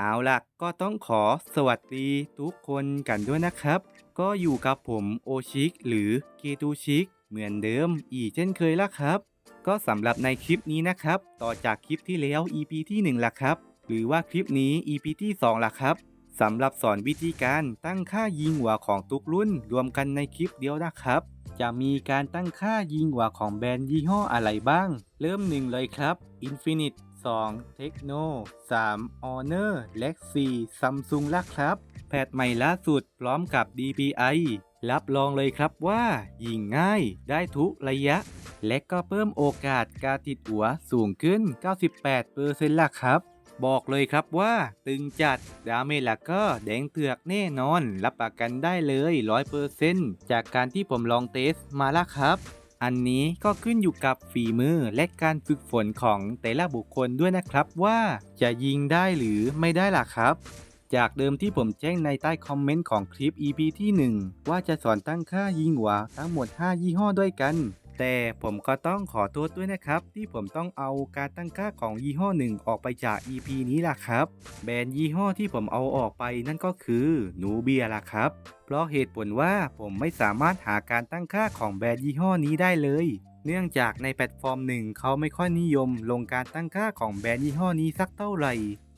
เอาล่ะก็ต้องขอสวัสดีทุกคนกันด้วยนะครับ ก็อยู่กับผมโอชิกหรือเกตูชิกเหมือนเดิมอีกเช่นเคยละครับ ก็สำหรับในคลิปนี้นะครับ ต่อจากคลิปที่แล้ว EP ที่ 1ละครับ หรือว่าคลิปนี้ EP ที่2ละครับสำหรับสอนวิธีการตั้งค่ายิงหัวของทุกรุ่นรวมกันในคลิปเดียวนะครับ จะมีการตั้งค่ายิงหัวของแบรนด์ยี่ห้ออะไรบ้าง เริ่มหนึ่งเลยครับ Infinite 2 Techno 3 Honor และ4 Samsung ละครับ แพทใหม่ล่าสุดพร้อมกับ DPI รับรองเลยครับว่า ยิงง่ายได้ทุกระยะ และก็เพิ่มโอกาสการติดหัวสูงขึ้น 98%ละครับ บอกเลยครับว่า ตึงจัด ดาเมจละก็แดงเถือกแน่นอน รับประกันได้เลย 100%จากการที่ผมลองเทสมาล้วครับ อันนี้ก็ขึ้นอยู่กับฝีมือและการฝึกฝนของแต่ละบุคคลด้วยนะครับว่าจะยิงได้หรือไม่ได้ล่ะครับ จากเดิมที่ผมแจ้งในใต้คอมเมนต์ของคลิป EP ที่ 1 ว่าจะสอนตั้งค่ายิงหัวทั้งหมด 5 ยี่ห้อด้วยกัน แต่ผมก็ต้องขอโทษด้วยนะครับ ที่ผมต้องเอาการตั้งค่าของยี่ห้อหนึ่งออกไปจาก EP นี้ล่ะครับ แบรนด์ยี่ห้อที่ผมเอาออกไปนั่นก็คือนูเบียล่ะครับ เพราะเหตุผลว่าผมไม่สามารถหาการตั้งค่าของแบรนด์ยี่ห้อนี้ได้เลย เนื่องจากในแพลตฟอร์มหนึ่งเขาไม่ค่อยนิยมลงการตั้งค่าของแบรนด์ยี่ห้อนี้สักเท่าไหร่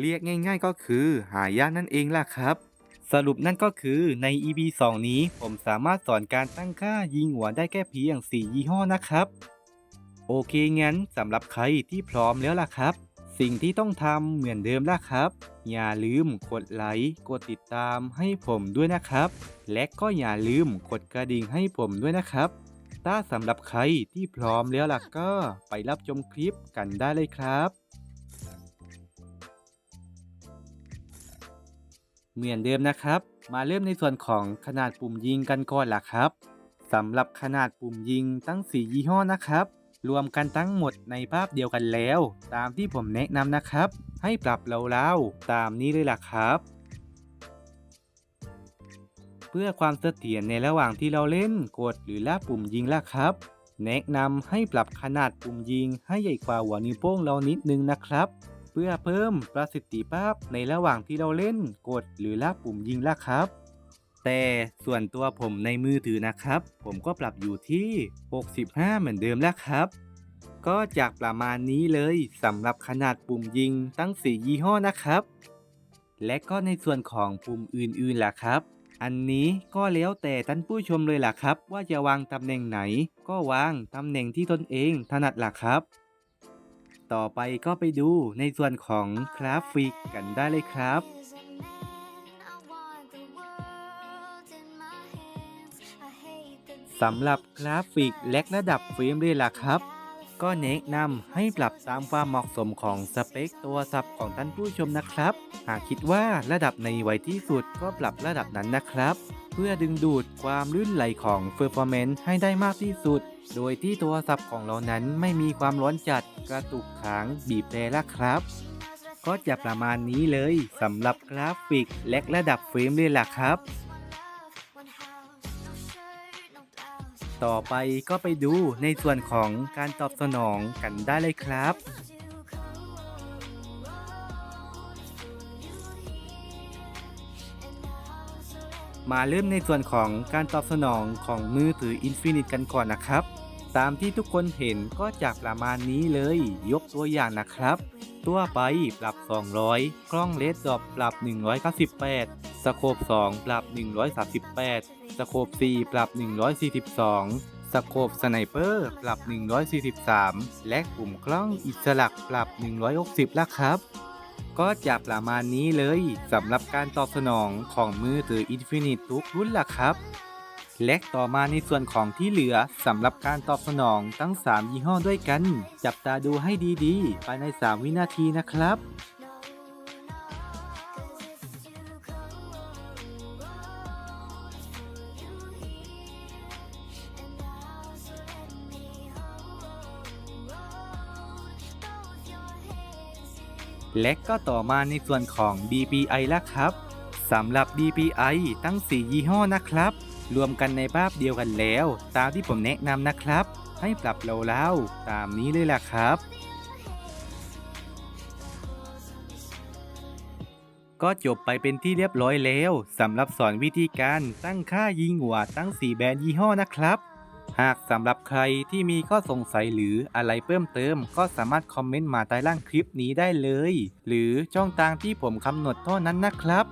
เรียกง่าย ๆ ก็คือหายากนั่นเองล่ะครับ สรุปนั่นก็คือใน EP 2 นี้ผมสามารถสอนการตั้งค่ายิงหัวได้แค่เพียง 4 ยี่ห้อนะครับ โอเคงั้นสำหรับใครที่พร้อมแล้วล่ะครับ สิ่งที่ต้องทำเหมือนเดิมล่ะครับ อย่าลืมกดไลค์กดติดตามให้ผมด้วยนะครับ และก็อย่าลืมกดกระดิ่งให้ผมด้วยนะครับ ถ้าสำหรับใครที่พร้อมแล้วล่ะก็ไปรับชมคลิปกันได้เลยครับ เหมือนเดิมนะครับ มาเริ่มในส่วนของขนาดปุ่มยิงกันก่อนล่ะครับสำหรับขนาดปุ่มยิงตั้ง 4 ยี่ห้อนะครับ รวมกันทั้งหมดในภาพเดียวกันแล้ว ตามที่ผมแนะนำนะครับ ให้ปรับเล่าๆตามนี้เลยล่ะครับ เพื่อความเสถียรในระหว่างที่เราเล่นกดหรือลากปุ่มยิงล่ะครับ แนะนำให้ปรับขนาดปุ่มยิงให้ใหญ่กว่าหัวนิ้วโป้งเรานิดนึงนะครับ เพื่อเพิ่มประสิทธิภาพในระหว่างที่เราเล่นกดหรือลากปุ่มยิงล่ะครับ แต่ส่วนตัวผมในมือถือนะครับ ผมก็ปรับอยู่ที่ 65 เหมือนเดิมแล้วครับ ก็จากประมาณนี้เลยสำหรับขนาดปุ่มยิงตั้ง 4 ยี่ห้อนะครับ และก็ในส่วนของปุ่มอื่นๆล่ะครับอันนี้ก็แล้วแต่ท่านผู้ชมเลยล่ะครับ ว่าจะวางตำแหน่งไหน ก็วางตำแหน่งที่ตนเองถนัดล่ะครับ ต่อไปก็ไปดูในส่วนของกราฟิกกันได้เลยครับสำหรับกราฟิกและระดับเฟรมเรทล่ะครับ ก็แนะนำให้ปรับตามความเหมาะสมของสเปคตัวสับของท่านผู้ชมนะครับ หากคิดว่าระดับในไวที่สุดก็ปรับระดับนั้นนะครับ เพื่อดึงดูดความลื่นไหลของ Performance ให้ได้มากที่สุด โดยที่ตัวสับของเรานั้นไม่มีความร้อนจัดกระตุกค้างบีบแตรละครับ ก็จะประมาณนี้เลยสำหรับกราฟิกและระดับเฟรมเรทล่ะครับ ต่อไปก็ไปดูในส่วนของการตอบสนองกันได้เลยครับ มาเริ่มในส่วนของการตอบสนองของมือถือ Infinite กันก่อนนะครับ ตามที่ทุกคนเห็นก็จากประมาณนี้เลย ยกตัวอย่างนะครับ ตัวไปปรับ 200 กล้องเลสดอปปรับ 198 สโคป 2 ปรับ 138 สโคป 4 ปรับ 142สโคปสไนเปอร์ปรับ 143 และกลุ่มกล้องอิสระปรับ 160 แล้วครับ ก็จะประมาณนี้เลยสำหรับการตอบสนองของมือถือ Infinite ทุกรุ่นล่ะครับและต่อมาในส่วนของที่เหลือสำหรับการตอบสนองทั้ง 3 ยี่ห้อด้วยกัน จับตาดูให้ดีๆ ภายใน 3 วินาทีนะครับ และก็ต่อมาในส่วนของ DPI ละครับสำหรับ DPI ตั้ง 4 ยี่ห้อนะครับ รวมกันในภาพเดียวกันแล้ว ตามที่ผมแนะนำนะครับ ให้ปรับเล่าตามนี้เลยล่ะครับ ก็จบไปเป็นที่เรียบร้อยแล้วสำหรับสอนวิธีการตั้งค่ายิงหัวตั้ง 4 แบรนด์ยี่ห้อนะครับ หากสำหรับใครที่มีข้อสงสัยหรืออะไรเพิ่มเติม ก็สามารถคอมเมนต์มาใต้ล่างคลิปนี้ได้เลย หรือช่องทางที่ผมกำหนดเท่านั้นนะครับ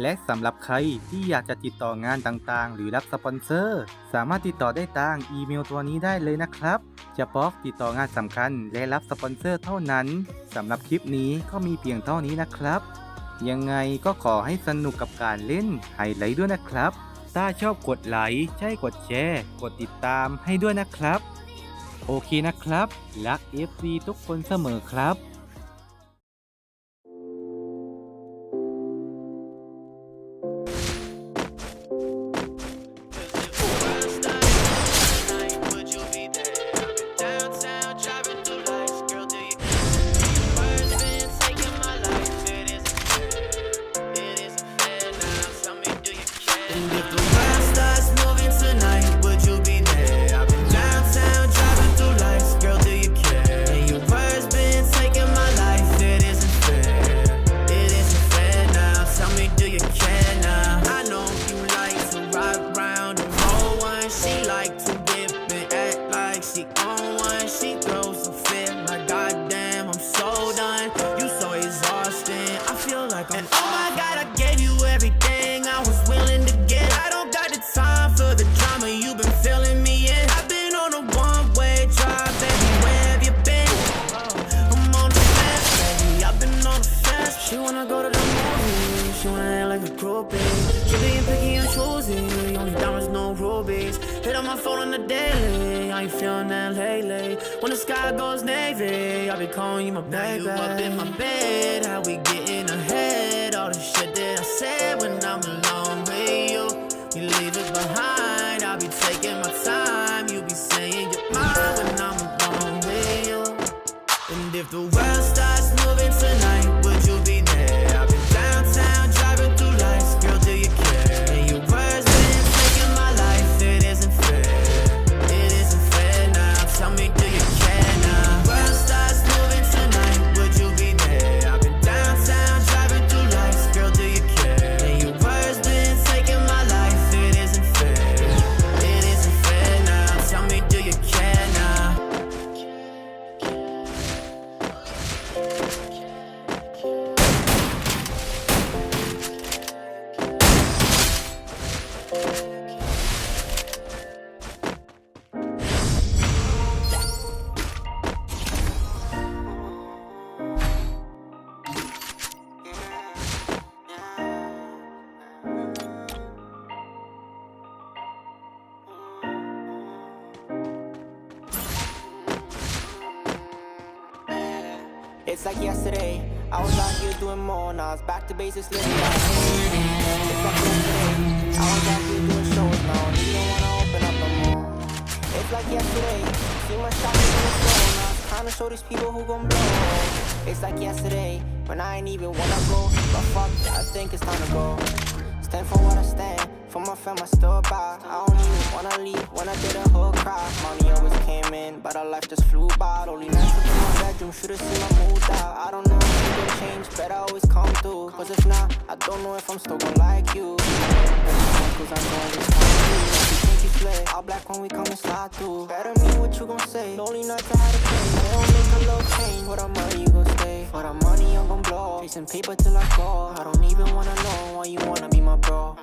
และสำหรับใครที่อยากจะติดต่องานต่างๆ หรือรับสปอนเซอร์ สามารถติดต่อได้ทางอีเมลตัวนี้ได้เลยนะครับเฉพาะติดต่องานสำคัญและรับสปอนเซอร์เท่านั้นสำหรับคลิปนี้ก็มีเพียงเท่านี้นะครับ ยังไงก็ขอให้สนุกกับการเล่นไฮไลท์ด้วยนะครับ ถ้าชอบกดไลค์ใช่กดแชร์ กดติดตามให้ด้วยนะครับ โอเคนะครับ รัก FC ทุกคนเสมอครับ She wanna act like a groupie. She being picky and choosy. Only diamonds, no rubies. Hit on my phone on the daily. I ain't feeling that lately. When the sky goes navy, I'll be calling you my baby. you up in my bed. How we getting ahead? All the shit that I said when I'm alone with you. You leave it behind. I'll be taking my time. You be saying you're mine when I'm alone with you. And if the world It's like yesterday, I was out here doing more, now it's back to basics living life. It's like yesterday, I was out here doing shows now, you don't wanna open up no more. It's like yesterday, see my shots in the store, now it's time to show these people who gon' blow. It's like yesterday, when I ain't even wanna go, but fuck that, I think it's time to go. Stand for what I stand, for my fam I stood by. I don't even wanna leave when I did a whole cry. Money always came in, but our life just flew by. Only nights my should've seen my mood out. I don't know if you can change, better always come through. Cause if not, I don't know if I'm still gonna like you. Cause I'm gonna respond you. You think you play, all black when we come and slide through. Better mean what you gon' say. Lonely nights I had to. They don't make a little change. For the money you gon' stay. For the money I'm gon' blow. Chasing paper till I go. I don't even wanna know why you wanna be my bro.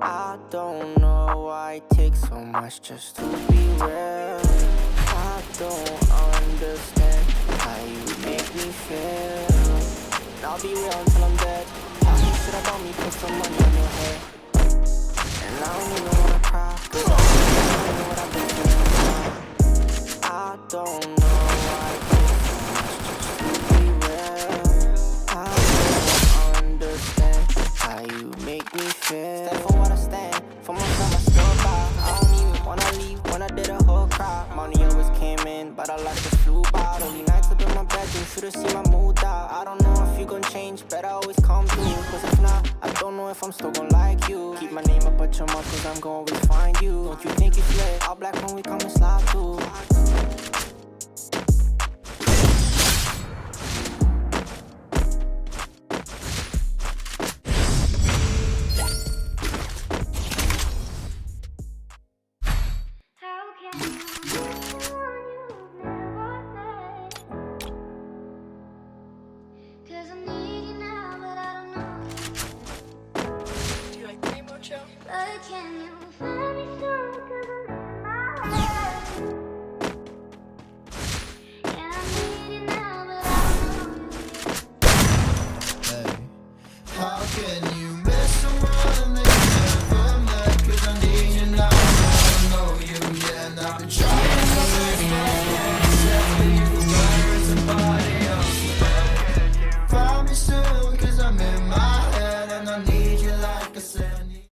I don't know why it takes so much just to be real. I don't understand you me feel. I'll be real until I'm dead. Talking shit about me, put some money on your head. And I don't even wanna cry. Cause I don't know what I've been. I don't know why gon' like you. Keep my name up at your mouth, cause I'm gon' find you. Don't you think it's lit? All black when we come and slide through.